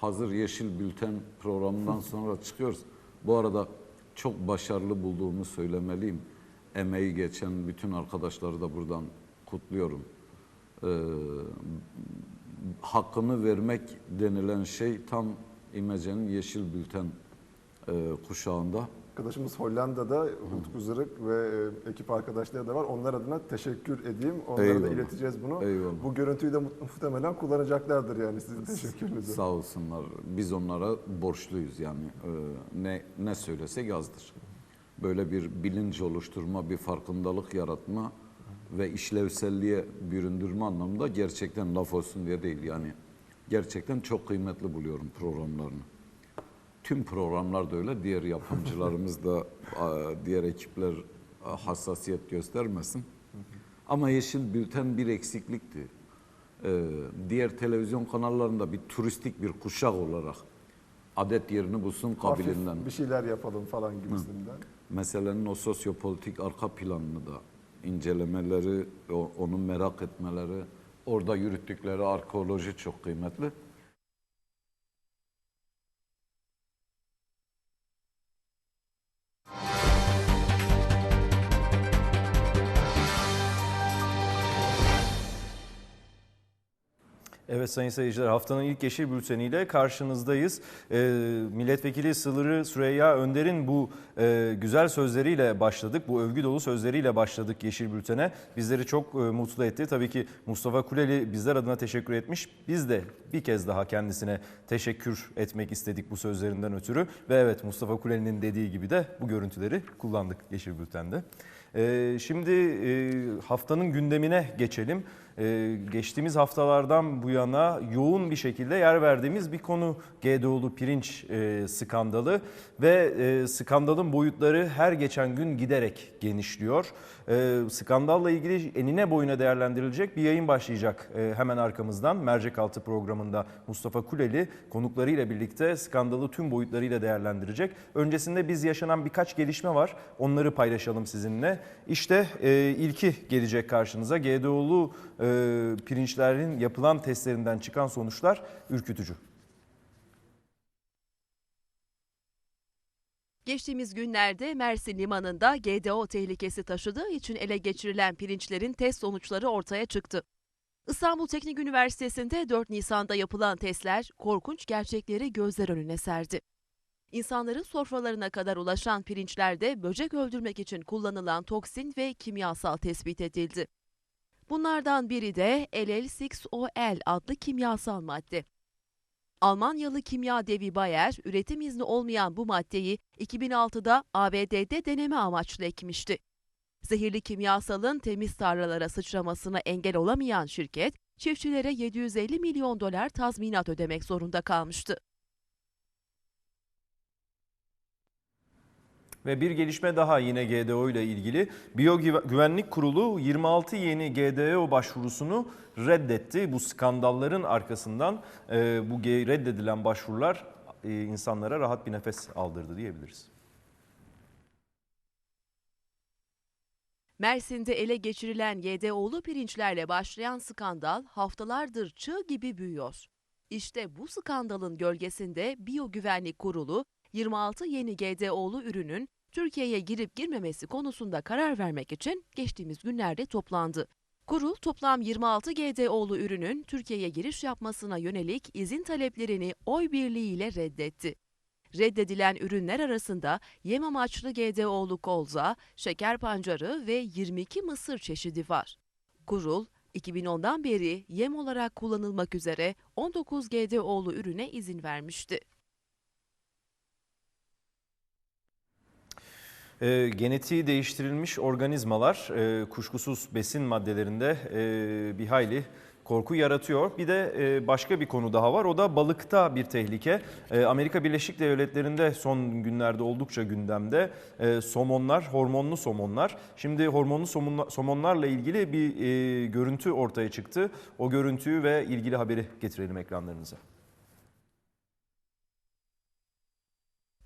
hazır Yeşil Bülten programından sonra çıkıyoruz. Bu arada çok başarılı bulduğumu söylemeliyim. Emeği geçen bütün arkadaşları da buradan kutluyorum. Ee, hakkını vermek denilen şey tam İmece'nin Yeşil Bülten e, kuşağında. Arkadaşımız Hollanda'da Utku Zırık ve e, ekip arkadaşları da var. Onlar adına teşekkür edeyim. Onlara da Eyvallah. ileteceğiz bunu. Eyvallah. Bu görüntüyü de mu- muhtemelen kullanacaklardır yani sizin teşekkürünüzü. Sağ olsunlar. Biz onlara borçluyuz yani. Ee, ne ne söylesek azdır. Böyle bir bilinç oluşturma, bir farkındalık yaratma ve işlevselliğe büründürme anlamında gerçekten laf olsun diye değil yani. Gerçekten çok kıymetli buluyorum programlarını. Tüm programlar da öyle. Diğer yapımcılarımız da, diğer ekipler hassasiyet göstermesin. Ama Yeşil Bülten bir eksiklikti. Ee, diğer televizyon kanallarında bir turistik bir kuşak olarak adet yerini bulsun Hafif kabilinden. bir şeyler yapalım falan gibisinden. Meselenin o sosyopolitik arka planını da incelemeleri, onu merak etmeleri, orada yürüttükleri arkeoloji çok kıymetli. Evet sayın seyirciler haftanın ilk Yeşil Bülteni'yle karşınızdayız. Ee, Milletvekili Sılırı Süreyya Önder'in bu e, güzel sözleriyle başladık. Bu övgü dolu sözleriyle başladık Yeşil Bülten'e. Bizleri çok e, mutlu etti. Tabii ki Mustafa Kuleli bizler adına teşekkür etmiş. Biz de bir kez daha kendisine teşekkür etmek istedik bu sözlerinden ötürü. Ve evet Mustafa Kuleli'nin dediği gibi de bu görüntüleri kullandık Yeşil Bülten'de. Ee, şimdi e, haftanın gündemine geçelim. Ee, geçtiğimiz haftalardan bu yana yoğun bir şekilde yer verdiğimiz bir konu GDO'lu pirinç e, skandalı ve e, skandalın boyutları her geçen gün giderek genişliyor. E, skandalla ilgili enine boyuna değerlendirilecek bir yayın başlayacak hemen arkamızdan. Mercek Altı programında Mustafa Kuleli konuklarıyla birlikte skandalı tüm boyutlarıyla değerlendirecek. Öncesinde biz yaşanan birkaç gelişme var. Onları paylaşalım sizinle. İşte ilki gelecek karşınıza. GDO'lu e, pirinçlerin yapılan testlerinden çıkan sonuçlar ürkütücü. Geçtiğimiz günlerde Mersin Limanı'nda GDO tehlikesi taşıdığı için ele geçirilen pirinçlerin test sonuçları ortaya çıktı. İstanbul Teknik Üniversitesi'nde 4 Nisan'da yapılan testler korkunç gerçekleri gözler önüne serdi. İnsanların sofralarına kadar ulaşan pirinçlerde böcek öldürmek için kullanılan toksin ve kimyasal tespit edildi. Bunlardan biri de LL6OL adlı kimyasal madde. Almanyalı kimya devi Bayer, üretim izni olmayan bu maddeyi 2006'da ABD'de deneme amaçlı ekmişti. Zehirli kimyasalın temiz tarlalara sıçramasına engel olamayan şirket, çiftçilere 750 milyon dolar tazminat ödemek zorunda kalmıştı. Ve bir gelişme daha yine GDO ile ilgili. Biyogüvenlik Kurulu 26 yeni GDO başvurusunu reddetti. Bu skandalların arkasından e, bu reddedilen başvurular e, insanlara rahat bir nefes aldırdı diyebiliriz. Mersin'de ele geçirilen YDO'lu pirinçlerle başlayan skandal haftalardır çığ gibi büyüyor. İşte bu skandalın gölgesinde Biyogüvenlik Kurulu 26 yeni GDO'lu ürünün Türkiye'ye girip girmemesi konusunda karar vermek için geçtiğimiz günlerde toplandı. Kurul toplam 26 GDO'lu ürünün Türkiye'ye giriş yapmasına yönelik izin taleplerini oy birliğiyle reddetti. Reddedilen ürünler arasında yem amaçlı GDO'lu kolza, şeker pancarı ve 22 mısır çeşidi var. Kurul, 2010'dan beri yem olarak kullanılmak üzere 19 GDO'lu ürüne izin vermişti. E, genetiği değiştirilmiş organizmalar e, kuşkusuz besin maddelerinde e, bir hayli korku yaratıyor. Bir de e, başka bir konu daha var. O da balıkta bir tehlike. E, Amerika Birleşik Devletleri'nde son günlerde oldukça gündemde e, somonlar, hormonlu somonlar. Şimdi hormonlu somonla- somonlarla ilgili bir görüntü ortaya çıktı. O görüntüyü ve ilgili haberi getirelim ekranlarınıza.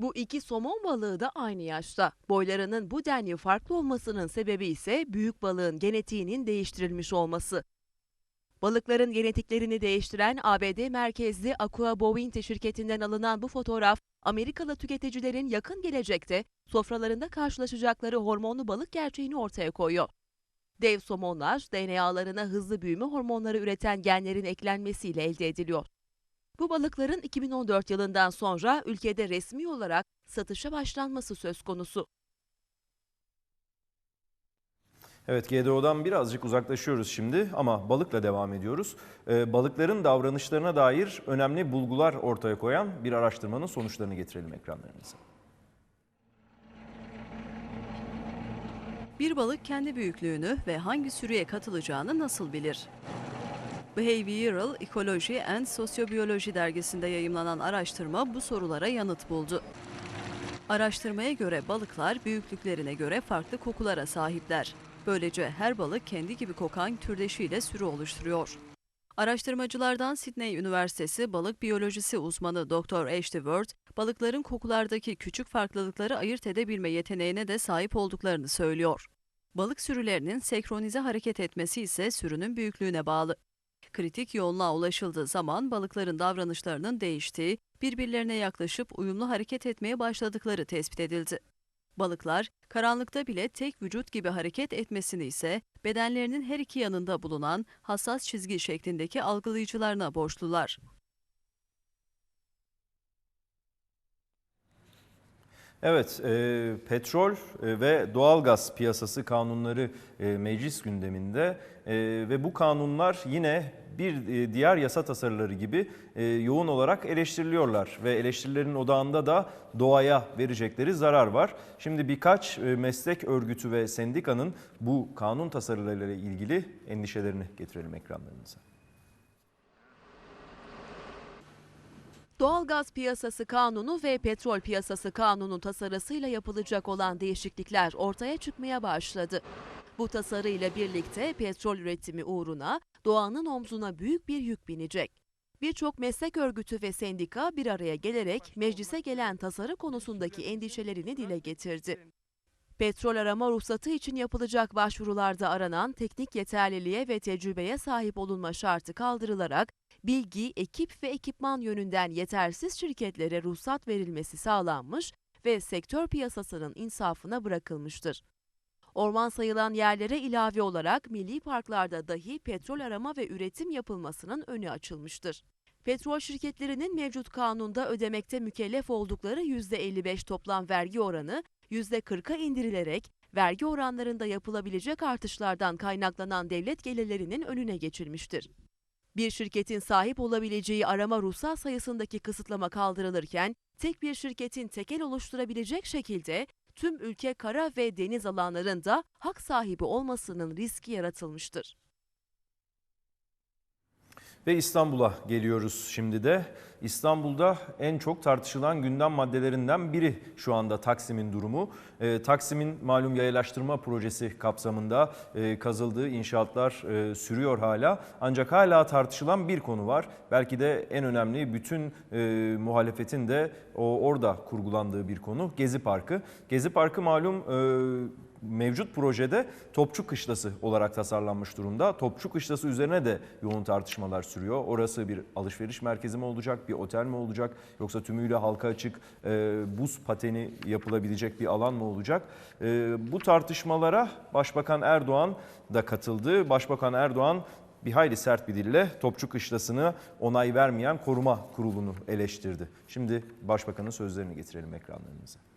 Bu iki somon balığı da aynı yaşta. Boylarının bu denli farklı olmasının sebebi ise büyük balığın genetiğinin değiştirilmiş olması. Balıkların genetiklerini değiştiren ABD merkezli Aqua Bounty şirketinden alınan bu fotoğraf, Amerikalı tüketicilerin yakın gelecekte sofralarında karşılaşacakları hormonlu balık gerçeğini ortaya koyuyor. Dev somonlar DNA'larına hızlı büyüme hormonları üreten genlerin eklenmesiyle elde ediliyor. Bu balıkların 2014 yılından sonra ülkede resmi olarak satışa başlanması söz konusu. Evet GDO'dan birazcık uzaklaşıyoruz şimdi ama balıkla devam ediyoruz. Ee, balıkların davranışlarına dair önemli bulgular ortaya koyan bir araştırmanın sonuçlarını getirelim ekranlarınıza. Bir balık kendi büyüklüğünü ve hangi sürüye katılacağını nasıl bilir? Behavioral Ecology and Sociobiology dergisinde yayımlanan araştırma bu sorulara yanıt buldu. Araştırmaya göre balıklar büyüklüklerine göre farklı kokulara sahipler. Böylece her balık kendi gibi kokan türdeşiyle sürü oluşturuyor. Araştırmacılardan Sydney Üniversitesi balık biyolojisi uzmanı Dr. Ashley Word, balıkların kokulardaki küçük farklılıkları ayırt edebilme yeteneğine de sahip olduklarını söylüyor. Balık sürülerinin senkronize hareket etmesi ise sürünün büyüklüğüne bağlı. Kritik yoğunluğa ulaşıldığı zaman balıkların davranışlarının değiştiği, birbirlerine yaklaşıp uyumlu hareket etmeye başladıkları tespit edildi. Balıklar, karanlıkta bile tek vücut gibi hareket etmesini ise bedenlerinin her iki yanında bulunan hassas çizgi şeklindeki algılayıcılarına borçlular. Evet, e, petrol e, ve doğalgaz piyasası kanunları e, meclis gündeminde e, ve bu kanunlar yine bir e, diğer yasa tasarıları gibi e, yoğun olarak eleştiriliyorlar ve eleştirilerin odağında da doğaya verecekleri zarar var. Şimdi birkaç e, meslek örgütü ve sendikanın bu kanun tasarılarıyla ilgili endişelerini getirelim ekranlarınıza. Doğalgaz Piyasası Kanunu ve Petrol Piyasası Kanunu tasarısıyla yapılacak olan değişiklikler ortaya çıkmaya başladı. Bu tasarı ile birlikte petrol üretimi uğruna doğanın omzuna büyük bir yük binecek. Birçok meslek örgütü ve sendika bir araya gelerek meclise gelen tasarı konusundaki endişelerini dile getirdi. Petrol arama ruhsatı için yapılacak başvurularda aranan teknik yeterliliğe ve tecrübeye sahip olunma şartı kaldırılarak bilgi, ekip ve ekipman yönünden yetersiz şirketlere ruhsat verilmesi sağlanmış ve sektör piyasasının insafına bırakılmıştır. Orman sayılan yerlere ilave olarak milli parklarda dahi petrol arama ve üretim yapılmasının önü açılmıştır. Petrol şirketlerinin mevcut kanunda ödemekte mükellef oldukları %55 toplam vergi oranı %40'a indirilerek vergi oranlarında yapılabilecek artışlardan kaynaklanan devlet gelirlerinin önüne geçilmiştir. Bir şirketin sahip olabileceği arama ruhsat sayısındaki kısıtlama kaldırılırken tek bir şirketin tekel oluşturabilecek şekilde tüm ülke kara ve deniz alanlarında hak sahibi olmasının riski yaratılmıştır. Ve İstanbul'a geliyoruz şimdi de. İstanbul'da en çok tartışılan gündem maddelerinden biri şu anda Taksim'in durumu. Ee, Taksim'in malum yayalaştırma projesi kapsamında e, kazıldığı inşaatlar e, sürüyor hala. Ancak hala tartışılan bir konu var. Belki de en önemli bütün e, muhalefetin de o orada kurgulandığı bir konu Gezi Parkı. Gezi Parkı malum e, mevcut projede Topçu Kışlası olarak tasarlanmış durumda. Topçu Kışlası üzerine de yoğun tartışmalar sürüyor. Orası bir alışveriş merkezi mi olacak, bir otel mi olacak yoksa tümüyle halka açık e, buz pateni yapılabilecek bir alan mı olacak? E, bu tartışmalara Başbakan Erdoğan da katıldı. Başbakan Erdoğan bir hayli sert bir dille Topçu Kışlası'nı onay vermeyen koruma kurulunu eleştirdi. Şimdi Başbakanın sözlerini getirelim ekranlarınıza.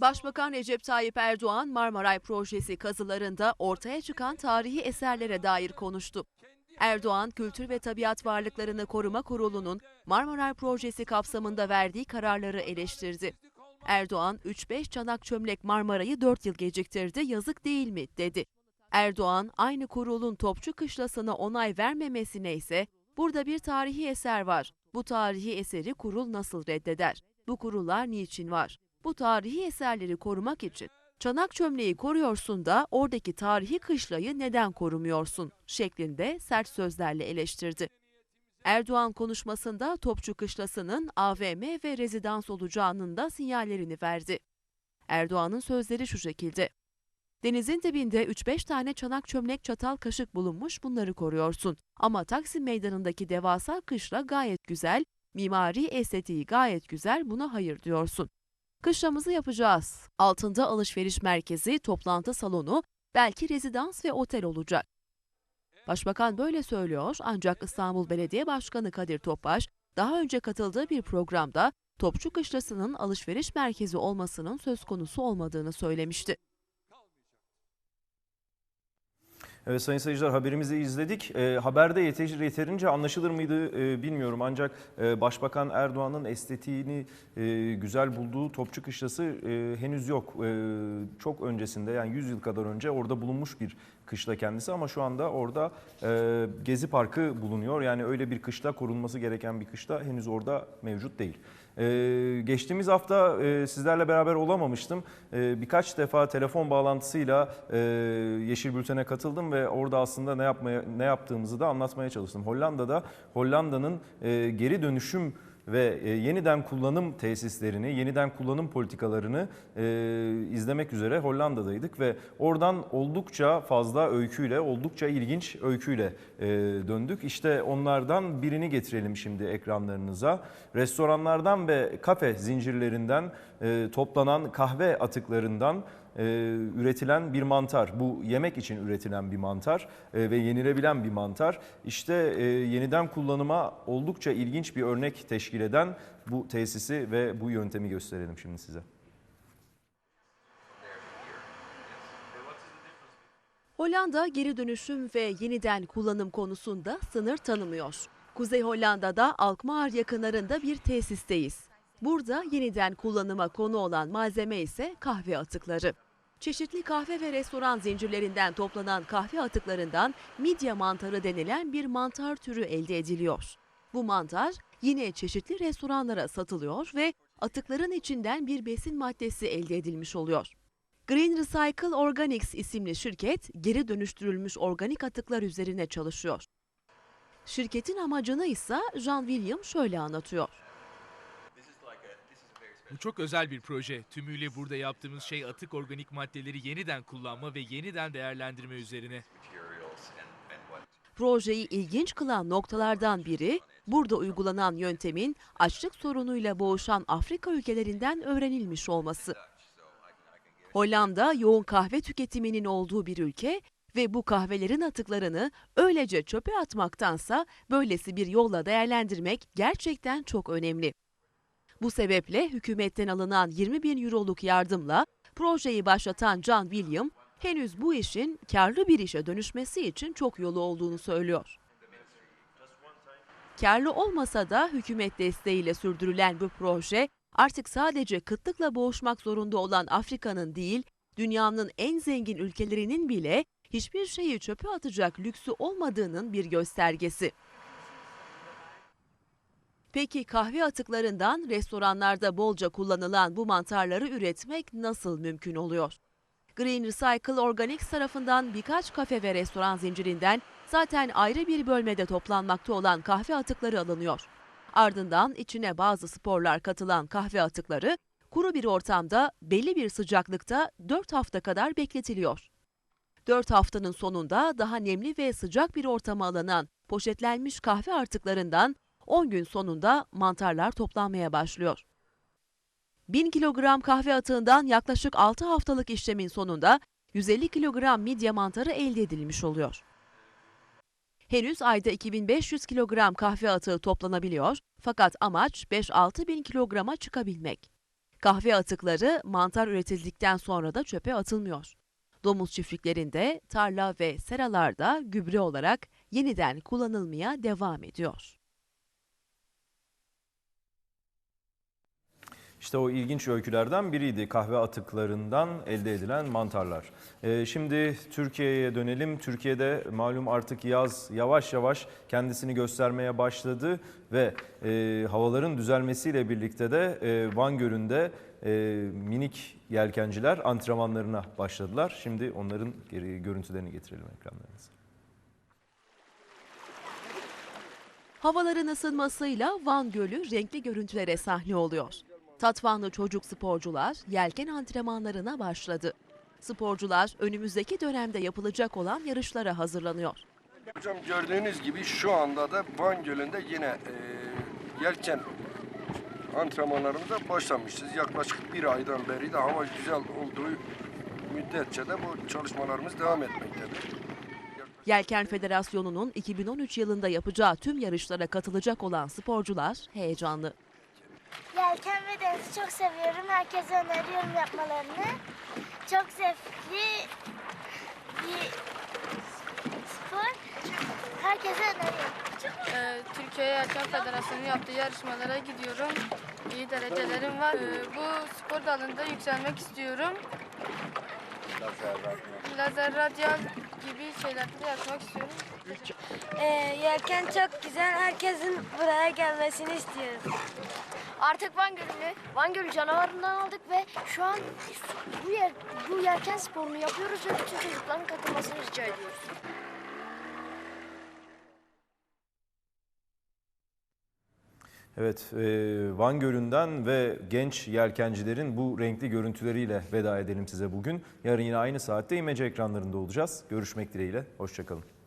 Başbakan Recep Tayyip Erdoğan Marmaray projesi kazılarında ortaya çıkan tarihi eserlere dair konuştu. Erdoğan, Kültür ve Tabiat Varlıklarını Koruma Kurulu'nun Marmaray projesi kapsamında verdiği kararları eleştirdi. Erdoğan, 3-5 çanak çömlek Marmaray'ı 4 yıl geciktirdi, yazık değil mi, dedi. Erdoğan, aynı kurulun Topçu Kışlası'na onay vermemesine ise burada bir tarihi eser var. Bu tarihi eseri kurul nasıl reddeder? Bu kurullar niçin var? Bu tarihi eserleri korumak için çanak çömleği koruyorsun da oradaki tarihi kışlayı neden korumuyorsun şeklinde sert sözlerle eleştirdi. Erdoğan konuşmasında Topçu Kışlası'nın AVM ve rezidans olacağının da sinyallerini verdi. Erdoğan'ın sözleri şu şekilde. Denizin dibinde 3-5 tane çanak çömlek çatal kaşık bulunmuş bunları koruyorsun. Ama Taksim Meydanı'ndaki devasa kışla gayet güzel, mimari estetiği gayet güzel buna hayır diyorsun. Kışlamızı yapacağız. Altında alışveriş merkezi, toplantı salonu, belki rezidans ve otel olacak. Başbakan böyle söylüyor ancak İstanbul Belediye Başkanı Kadir Topbaş daha önce katıldığı bir programda Topçu Kışlası'nın alışveriş merkezi olmasının söz konusu olmadığını söylemişti. Evet sayın seyirciler haberimizi izledik. E, haberde yeterince, yeterince anlaşılır mıydı e, bilmiyorum ancak e, Başbakan Erdoğan'ın estetiğini e, güzel bulduğu Topçu Kışlası e, henüz yok. E, çok öncesinde yani 100 yıl kadar önce orada bulunmuş bir kışla kendisi ama şu anda orada e, Gezi Parkı bulunuyor. Yani öyle bir kışla korunması gereken bir kışla henüz orada mevcut değil. Ee, geçtiğimiz hafta e, sizlerle beraber olamamıştım. Ee, birkaç defa telefon bağlantısıyla e, Yeşil Bülten'e katıldım ve orada aslında ne yapmaya ne yaptığımızı da anlatmaya çalıştım. Hollanda'da Hollanda'nın e, geri dönüşüm ve e, yeniden kullanım tesislerini, yeniden kullanım politikalarını e, izlemek üzere Hollanda'daydık ve oradan oldukça fazla öyküyle, oldukça ilginç öyküyle e, döndük. İşte onlardan birini getirelim şimdi ekranlarınıza. Restoranlardan ve kafe zincirlerinden toplanan kahve atıklarından e, üretilen bir mantar. Bu yemek için üretilen bir mantar e, ve yenilebilen bir mantar. İşte e, yeniden kullanıma oldukça ilginç bir örnek teşkil eden bu tesisi ve bu yöntemi gösterelim şimdi size. Hollanda geri dönüşüm ve yeniden kullanım konusunda sınır tanımıyor. Kuzey Hollanda'da Alkmaar yakınlarında bir tesisteyiz. Burada yeniden kullanıma konu olan malzeme ise kahve atıkları. Çeşitli kahve ve restoran zincirlerinden toplanan kahve atıklarından midye mantarı denilen bir mantar türü elde ediliyor. Bu mantar yine çeşitli restoranlara satılıyor ve atıkların içinden bir besin maddesi elde edilmiş oluyor. Green Recycle Organics isimli şirket geri dönüştürülmüş organik atıklar üzerine çalışıyor. Şirketin amacını ise Jean William şöyle anlatıyor. Bu çok özel bir proje. Tümüyle burada yaptığımız şey atık organik maddeleri yeniden kullanma ve yeniden değerlendirme üzerine. Projeyi ilginç kılan noktalardan biri burada uygulanan yöntemin açlık sorunuyla boğuşan Afrika ülkelerinden öğrenilmiş olması. Hollanda yoğun kahve tüketiminin olduğu bir ülke ve bu kahvelerin atıklarını öylece çöpe atmaktansa böylesi bir yolla değerlendirmek gerçekten çok önemli. Bu sebeple hükümetten alınan 20 bin euroluk yardımla projeyi başlatan John William henüz bu işin karlı bir işe dönüşmesi için çok yolu olduğunu söylüyor. Karlı olmasa da hükümet desteğiyle sürdürülen bu proje artık sadece kıtlıkla boğuşmak zorunda olan Afrika'nın değil, dünyanın en zengin ülkelerinin bile hiçbir şeyi çöpe atacak lüksü olmadığının bir göstergesi. Peki kahve atıklarından restoranlarda bolca kullanılan bu mantarları üretmek nasıl mümkün oluyor? Green Recycle Organics tarafından birkaç kafe ve restoran zincirinden zaten ayrı bir bölmede toplanmakta olan kahve atıkları alınıyor. Ardından içine bazı sporlar katılan kahve atıkları kuru bir ortamda belli bir sıcaklıkta 4 hafta kadar bekletiliyor. 4 haftanın sonunda daha nemli ve sıcak bir ortama alınan poşetlenmiş kahve artıklarından 10 gün sonunda mantarlar toplanmaya başlıyor. 1000 kilogram kahve atığından yaklaşık 6 haftalık işlemin sonunda 150 kilogram midye mantarı elde edilmiş oluyor. Henüz ayda 2500 kilogram kahve atığı toplanabiliyor fakat amaç 5-6 bin kilograma çıkabilmek. Kahve atıkları mantar üretildikten sonra da çöpe atılmıyor. Domuz çiftliklerinde, tarla ve seralarda gübre olarak yeniden kullanılmaya devam ediyor. İşte o ilginç öykülerden biriydi kahve atıklarından elde edilen mantarlar. Ee, şimdi Türkiye'ye dönelim. Türkiye'de malum artık yaz yavaş yavaş kendisini göstermeye başladı ve e, havaların düzelmesiyle birlikte de e, Van Gölü'nde e, minik yelkenciler antrenmanlarına başladılar. Şimdi onların geri görüntülerini getirelim ekranlarınıza. Havaların ısınmasıyla Van Gölü renkli görüntülere sahne oluyor. Tatvanlı çocuk sporcular yelken antrenmanlarına başladı. Sporcular önümüzdeki dönemde yapılacak olan yarışlara hazırlanıyor. Hocam gördüğünüz gibi şu anda da Van Gölü'nde yine e, yelken antrenmanlarımıza başlamışız. Yaklaşık bir aydan beri de hava güzel olduğu müddetçe de bu çalışmalarımız devam etmektedir. Yelken Federasyonu'nun 2013 yılında yapacağı tüm yarışlara katılacak olan sporcular heyecanlı. Yelken ve denizi çok seviyorum. Herkese öneriyorum yapmalarını. Çok zevkli bir spor. Herkese öneriyorum. Ee, Türkiye Yelken Federasyonu yaptığı yarışmalara gidiyorum. İyi derecelerim var. Ee, bu spor dalında yükselmek istiyorum. Lazer radyal gibi şeylerde de yapmak istiyorum. Ee, yelken çok güzel. Herkesin buraya gelmesini istiyoruz. Artık Van Gölü'nü, Van Gölü canavarından aldık ve şu an bu, yer, bu yelken sporunu yapıyoruz ve bütün çocukların katılmasını rica ediyoruz. Evet, e, Van Gölü'nden ve genç yelkencilerin bu renkli görüntüleriyle veda edelim size bugün. Yarın yine aynı saatte İmece ekranlarında olacağız. Görüşmek dileğiyle, hoşçakalın.